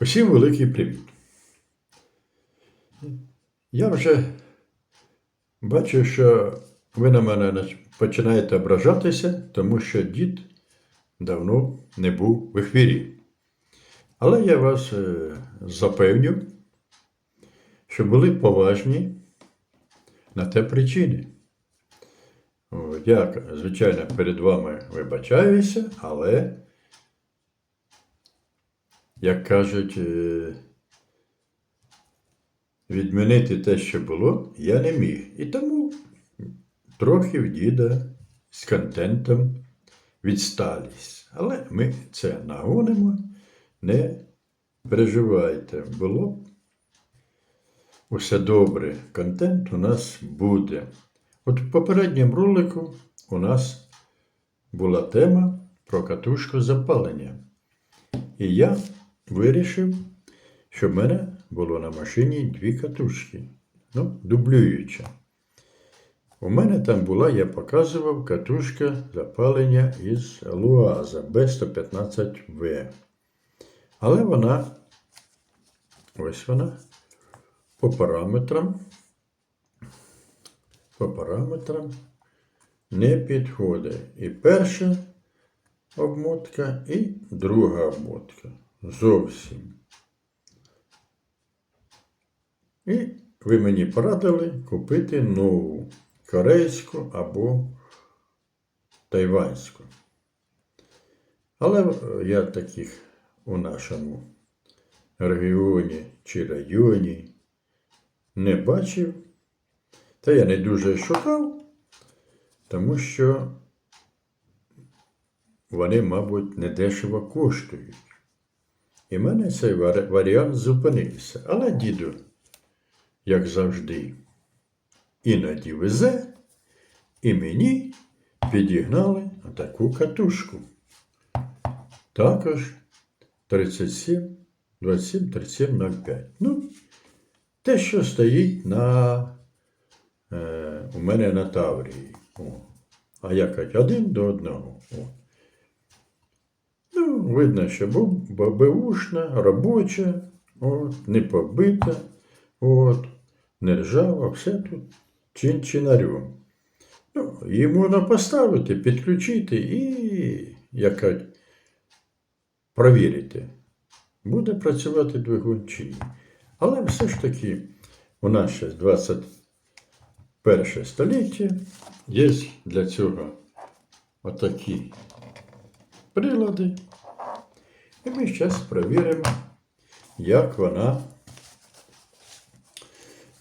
Усім великий привіт. Я вже бачу, що ви на мене починаєте ображатися, тому що дід давно не був в ефірі. Але я вас е, запевню, що були поважні на те причини. Я, звичайно, перед вами вибачаюся, але як кажуть, е, відмінити те, що було, я не міг. І тому трохи в діда з контентом відсталість. Але ми це нагонимо, не переживайте, було б усе добре. Контент у нас буде. От в попередньому ролику у нас була тема про катушку запалення. І я вирішив, що в мене було на машині дві катушки. Ну, дублююча. У мене там була, я показував, катушка запалення із Луаза B115V. Але вона, ось вона, по параметрам, по параметрам не підходить. І перша обмотка, і друга обмотка. Зовсім. І ви мені порадили купити нову корейську або тайванську. Але я таких у нашому регіоні чи районі не бачив. Та я не дуже шукав, тому що вони, мабуть, недешево коштують. І в мене цей варіант зупинився. Але діду, як завжди, іноді везе, і мені підігнали таку катушку. Також 37, 27, 37, 05. Ну, те, що стоїть на, е, у мене на Таврії. О. А я кажу, один до одного. О. Видно, що був бабеушна, робоча, от, не побита, от, не ржава, все тут чин-чинарем. Ну, її можна поставити, підключити і, як провірити, буде працювати двигун чи ні. Але все ж таки, у нас ще 21 століття, є для цього отакі прилади. І ми зараз перевіримо, як вона.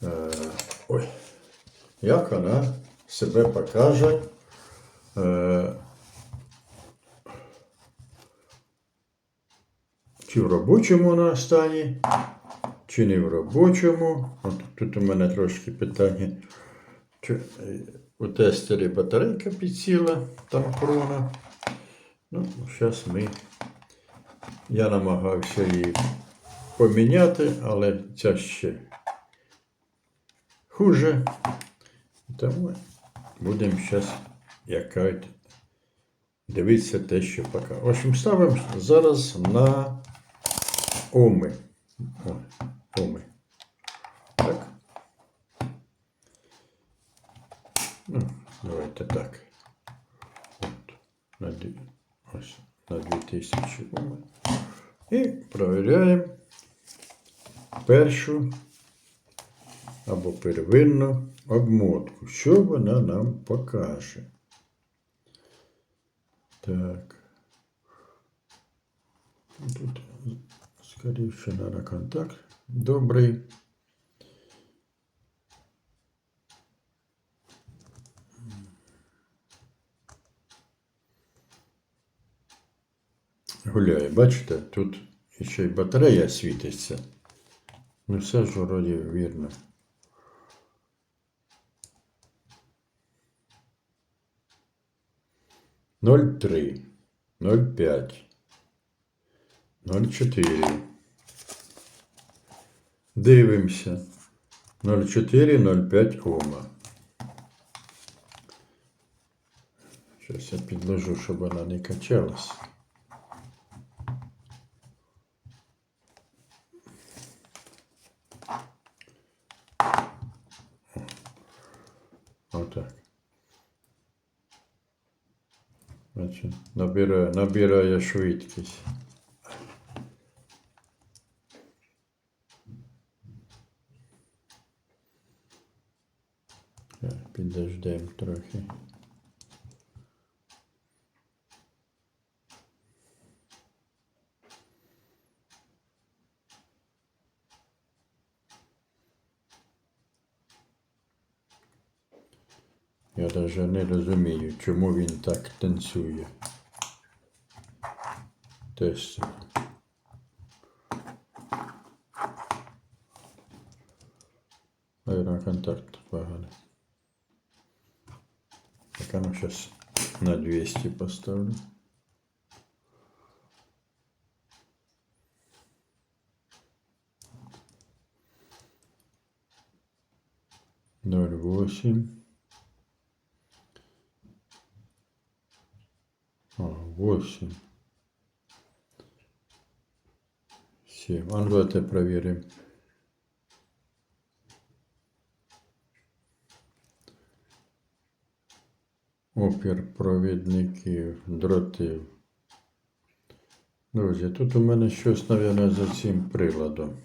Е, ой, як вона себе покаже. Е, чи в робочому вона стані, чи не в робочому. От тут у мене трошки питання. Чи, е, у тестері батарейка підсіла, там крона. Ну, зараз ми. Я намагався її поміняти, але ця ще хуже. Тому будемо зараз, як дивитися те, що поки. В общем, ставимо зараз на оми. О, оми. Так. Ну, давайте так. От, на, ось, на 2000 оми. І провіряємо першу або первинну обмотку. Що вона нам покаже? Так. Тут, скоріше, на контакт. Добрий. Гуляє, бачите, тут ще й батарея світиться. Ну все ж вроді вірно. Ноль три, ноль п'ять, ноль чотири. Дивимося. 0,4-0,5 Ома. Щось я підложу, щоб вона не качалась. Отак. Значить, набирає, набирає швидкість. Так, Підождемо трохи. Я навіть не розумію, чому він так танцює. Теж. це. Наверно, контакт поганий. Так, а ну сейчас на 200 поставлю. Ноль восемь. А, восемь. Семь. А ну давайте проверим. Опір провідників, дротів. Друзі, тут у мене щось, мабуть, за цим приладом.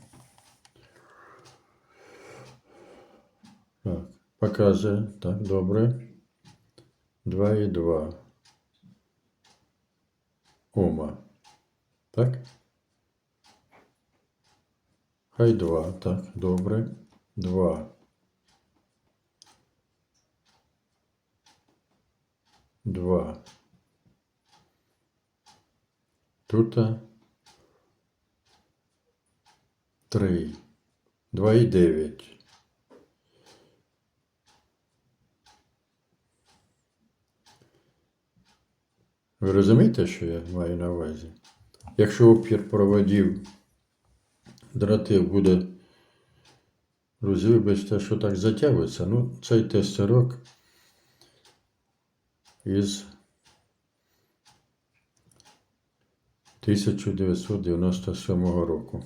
Так, показує. Так, добре. 2,2 Ома. Так? Хай 2. Так, добре. 2. Два. Тут три. Два і дев'ять. Ви розумієте, що я маю на увазі? Якщо опір проводів дротів буде, друзі, вибачте, що так затягується, ну цей тестерок із 1997 року.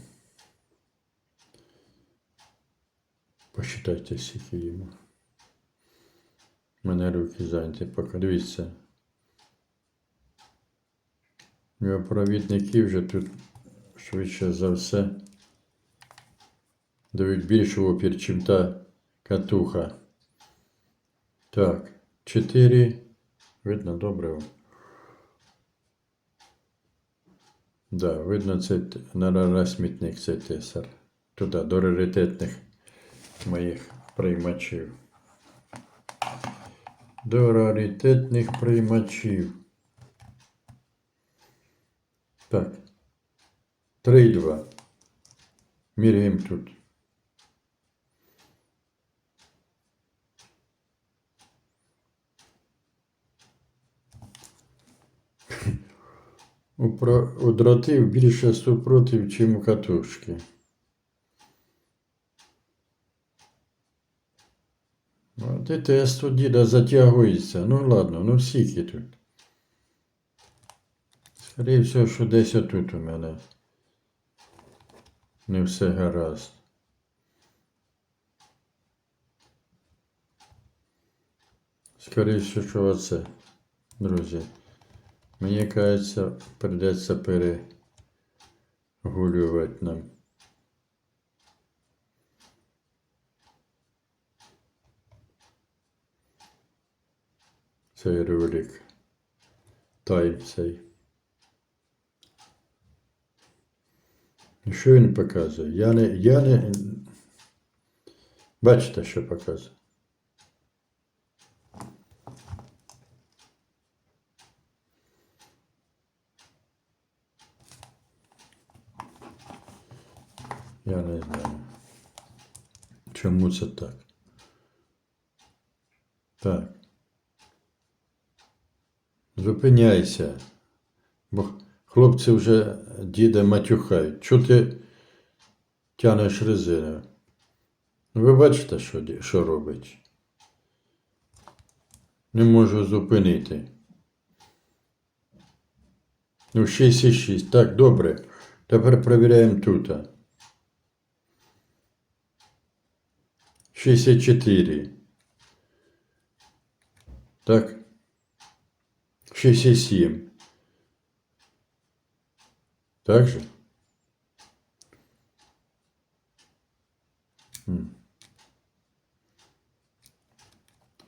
Посчитайте, скільки йому. Мене руки зайняті, поки дивіться. У нього провідники вже тут швидше за все дають більшу опір, чим та катуха. Так, 4. Видно добре. Да, видно, це на смітник цей тесар. Туди, до раритетних моїх приймачів. До раритетних приймачів. Так. 3,2. Міряємо тут. У, дротів більше супротив, чим у катушки. От і тест у діда затягується. Ну ладно, ну скільки тут. Скоріше всього, що десь отут у мене. Не все гаразд. Скоріше, що оце, друзі. Мені кажеться, придеться перегулювати нам. Цей ролик. Тайм цей. Що він показує? Я не. Я не. Бачите, що показує? Я не знаю. Чому це так? Так. Зупиняйся. Бо хлопці вже діда матюхають. Чого ти тянеш резину? Ну, Ви бачите, що, що робить? Не можу зупинити. Ну, 6,6. Так, добре. Тепер перевіряємо тут. 64. Так. 67. Так же?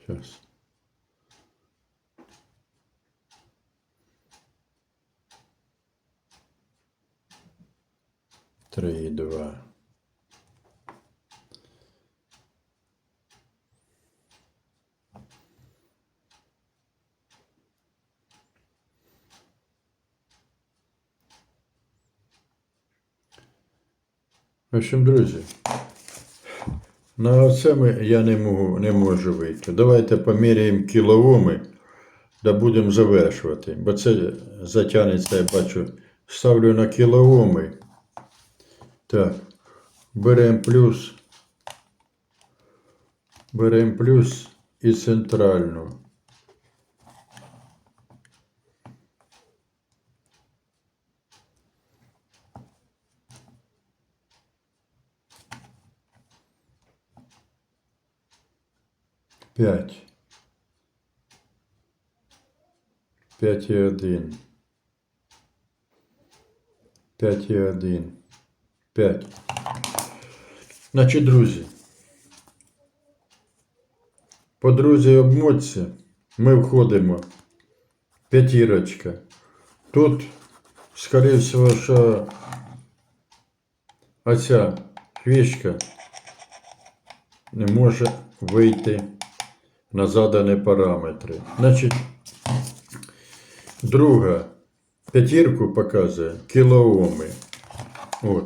Сейчас. Три, два. В общем, друзі, на це ми, я не можу, не можу вийти. Давайте поміряємо кілооми, да будемо завершувати. Бо це затягнеться, я бачу. Ставлю на кілооми. Так, беремо плюс. Беремо плюс і центральну. П'ять. П'ять і один. П'ять і один. П'ять. Значить, друзі. По друзі обмотці ми входимо. П'ятірочка. Тут, скоріше всього, що оця фішка не може вийти на задані параметри. Значить, друга п'ятірку показує кілооми. От.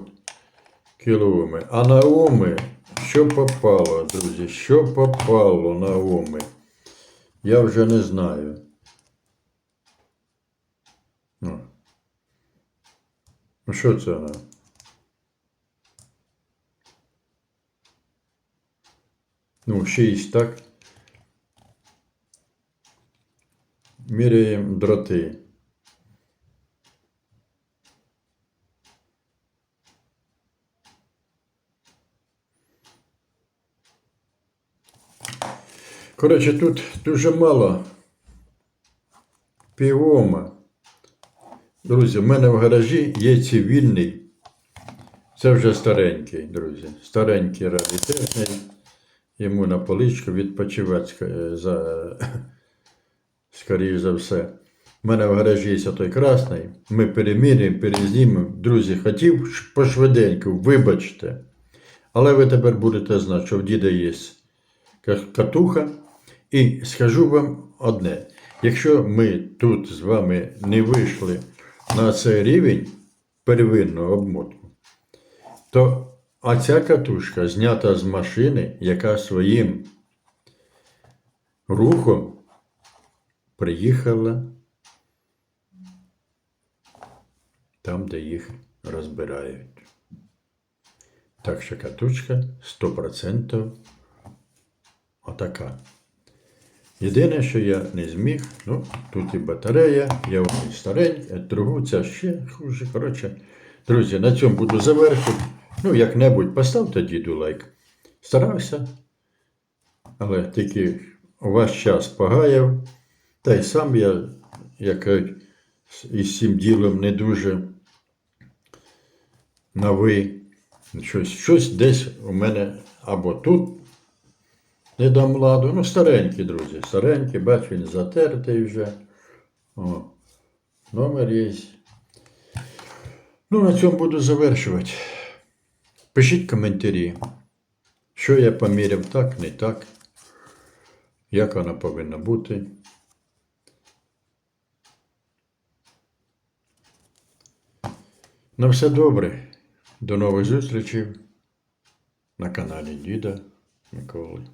Кілооми. А на оми, що попало, друзі, що попало на оми, я вже не знаю. Ну, що це вона? Ну, 6, так? Міряємо дроти. Коротше, тут дуже мало півома. Друзі, в мене в гаражі є цивільний. Це вже старенький, друзі. Старенький радіотехній. Йому на поличку відпочивати за, скоріш за все. У мене в гаражі є той красний. Ми переміряємо, перезнімемо. Друзі, хотів пошвиденько, вибачте. Але ви тепер будете знати, що в діда є катуха. І скажу вам одне: якщо ми тут з вами не вийшли на цей рівень первинного обмотку, то а ця катушка знята з машини, яка своїм рухом приїхала там, де їх розбирають. Так що катушка 100% отака. Єдине, що я не зміг, ну, тут і батарея, я вони старенька, другу ця ще хуже. Коротше, друзі, на цьому буду завершити. Ну, як-небудь поставте діду лайк. Старався, але тільки у вас час погаяв. Та й сам я, як кажуть, із цим ділом не дуже на ви. Щось, щось десь у мене або тут не дам ладу. Ну, старенький, друзі, старенький, бач, він затертий вже. О, номер є. Ну, на цьому буду завершувати. Пишіть коментарі, що я поміряв так, не так, як вона повинна бути. На все добре. До нових зустрічей на каналі Діда Миколи.